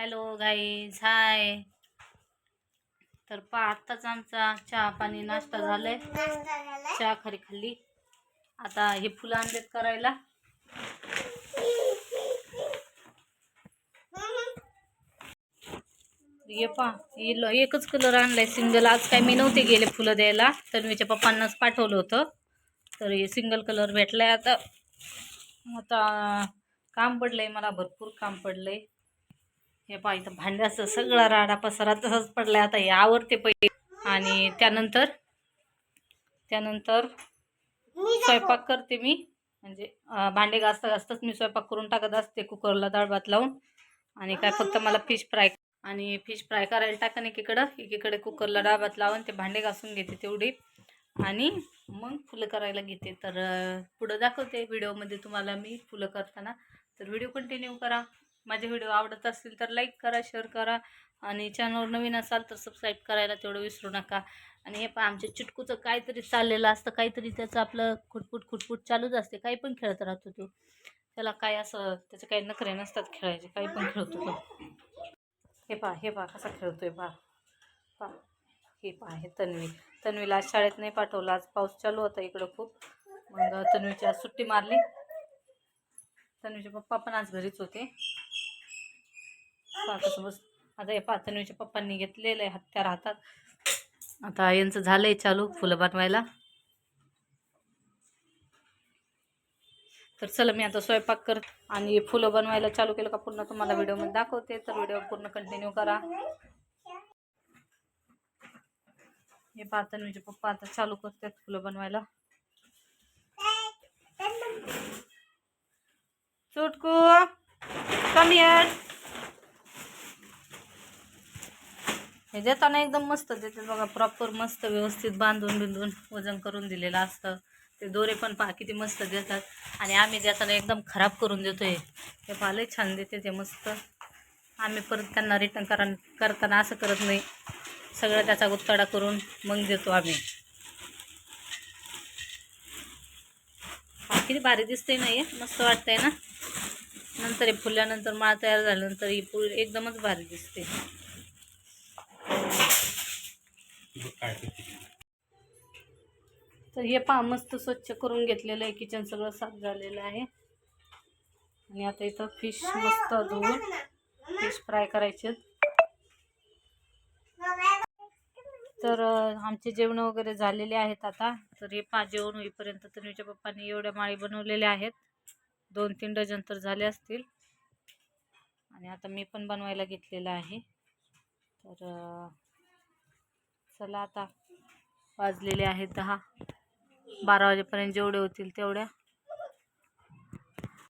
Hello guys hi तर पा आत्ताच आमचा चहा पाणी नाश्ता झालाय. चहा खरी खाल्ली. आता हे फुलं आणलेत करायला. ये पा हिला एकच कलर आणलाय सिंगल आज काय मी नव्हते गेले फुलं द्यायला तन्वीच्या पप्पांनाच पाठवलं होतं. तर हे सिंगल कलर भेटलाय आता. आता काम पडलंय मला भरपूर काम पडलंय. हे पहा इथं भांड्याचं सगळा राडा पसारा तसाच पडलाय. आता हे आवडते पहिले. आणि त्यानंतर त्यानंतर स्वयंपाक करते मी. म्हणजे भांडे घासता घासताच मी स्वयंपाक करून टाकत असते कुकरला डाळ भात लावून. आणि काय फक्त मला फिश फ्राय आणि फिश फ्राय करायला टाका एकीकडं. एकीकडे कुकरला डाळ भात लावून ते भांडे घासून घेते तेवढी. आणि मग फुलं करायला घेते. तर पुढं दाखवते व्हिडिओमध्ये तुम्हाला मी फुलं करताना. तर व्हिडिओ कंटिन्यू करा. माझे व्हिडिओ आवडत असतील तर लाईक करा शेअर करा आणि चॅनलवर नवीन असाल तर सबस्क्राईब करायला तेवढं विसरू नका. आणि हे पहा आमच्या चिटकूचं काहीतरी चाललेलं असतं काहीतरी त्याचं आपलं खुटपुट खुटपुट चालूच असते काही पण खेळत राहतो तो. त्याला काय असं त्याचे काही नखरे नसतात खेळायचे काही पण खेळतो तो. हे पहा हे पहा कसा खेळतोय पहा. पहा. हे पहा हे तन्वी. तन्वीला आज शाळेत नाही पाठवलं आज पाऊस चालू होता इकडं खूप. मग तन्वीची आज सुट्टी मारली. तन्वीचे पप्पा पण आज घरीच होते. कसं बस आता हे पहा पप्पांनी घेतलेलं आहे हत्यार हातात आता यांचं झालंय चालू फुलं बनवायला. तर चला मी आता स्वयंपाक कर आणि फुलं बनवायला चालू केलं का पूर्ण तुम्हाला व्हिडिओमध्ये दाखवते. तर व्हिडिओ पूर्ण कंटिन्यू करा. हे पाहता म्हणजे पप्पा आता चालू करतात फुलं बनवायला. चुटकू कमी हे देताना एकदम मस्त देतात बघा प्रॉपर मस्त व्यवस्थित बांधून बिंदून वजन करून दिलेलं असतं. ते दोरे पण पहा किती मस्त देतात. आणि आम्ही देताना एकदम खराब करून देतो आहे ते पालही छान देते ते मस्त. आम्ही परत त्यांना रिटर्न करा करताना असं करत नाही. सगळं त्याचा गुत्ताडा करून मग देतो आम्ही. किती भारी दिसते ना मस्त वाटतंय ना? नंतर हे फुलल्यानंतर माळ तयार झाल्यानंतर ही पूर एकदमच भारी दिसते. तर हे पहा मस्त स्वच्छ करून घेतलेलं आहे किचन सगळं साफ झालेलं आहे. आणि आता इथं फिश मस्त धुवून फिश फ्राय करायचे तर आमचे जेवण वगैरे झालेले आहेत आता. तर हे पहा जेवण होईपर्यंत तन्वीच्या पप्पांनी एवढ्या माळी बनवलेल्या आहेत. दोन तीन डझन तर झाले असतील. आणि आता मी पण बनवायला घेतलेलं आहे. तर चला आता वाजलेले आहेत दहा. बारा वाजेपर्यंत जेवढे होतील तेवढ्या.